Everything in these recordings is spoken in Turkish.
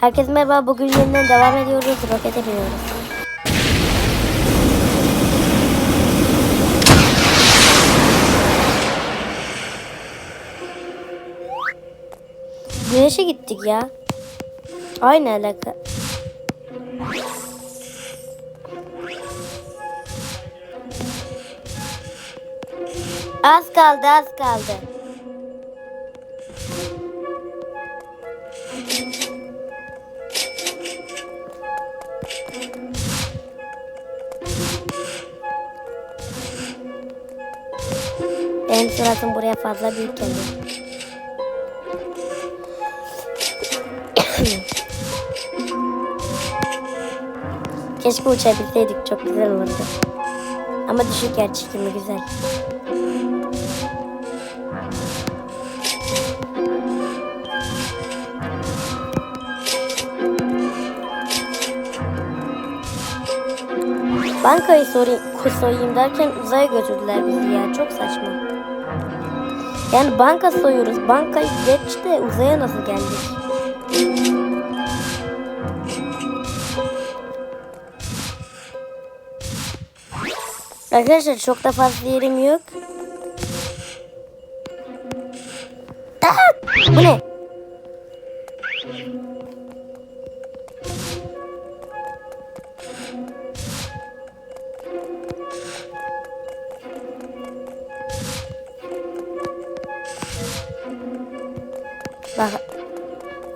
Herkese merhaba. Bugün yeniden devam ediyoruz. Rokete biniyoruz. Güneşe gittik ya. Aynı alaka. Az kaldı, az kaldı. Suratım buraya fazla büyük geliyor. Keşke uçabilseydik çok güzel olurdu. Ama düşük yer çekimi güzel. Bankayı sorayım, soyayım derken uzaya götürdüler bizi ya. Çok saçma. Yani banka soyuyoruz. Bankayı geç de uzaya nasıl geldik? Arkadaşlar çok da fazla yerim yok. Aa! Bu ne? Bak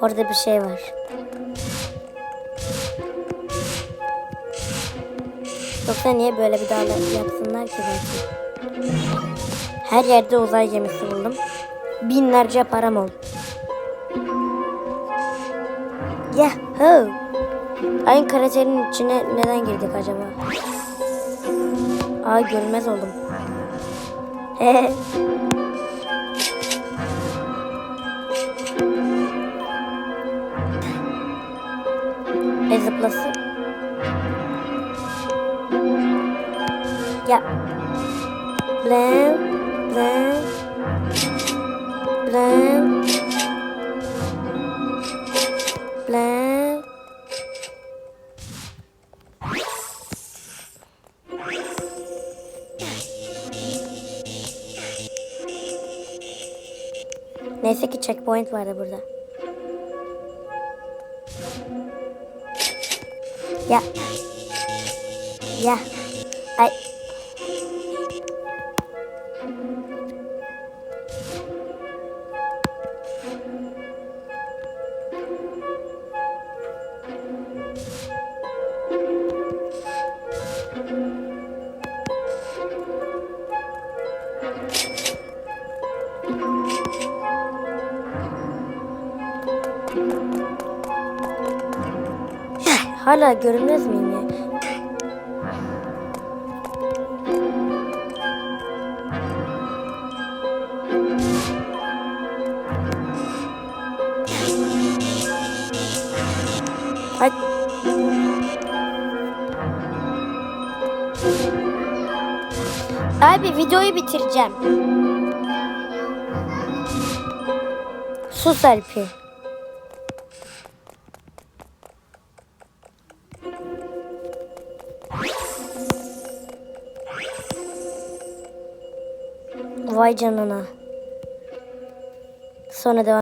orada bir şey var. Yoksa niye böyle bir dağla yapsınlar ki belki? Her yerde uzay gemisi buldum. Binlerce param oldu. Yahoo! Ayın kraterinin içine neden girdik acaba? Aa görünmez oldum. Hehe. e zıplasın. Ya. Blam. Blam. Blam. Blam. Neyse ki checkpoint vardı burada. Ya. Ya. Ay. Hala görünmez miyim ya? Ay. Abi videoyu bitireceğim. Sus Alpi. Vay canına. Sonra devam.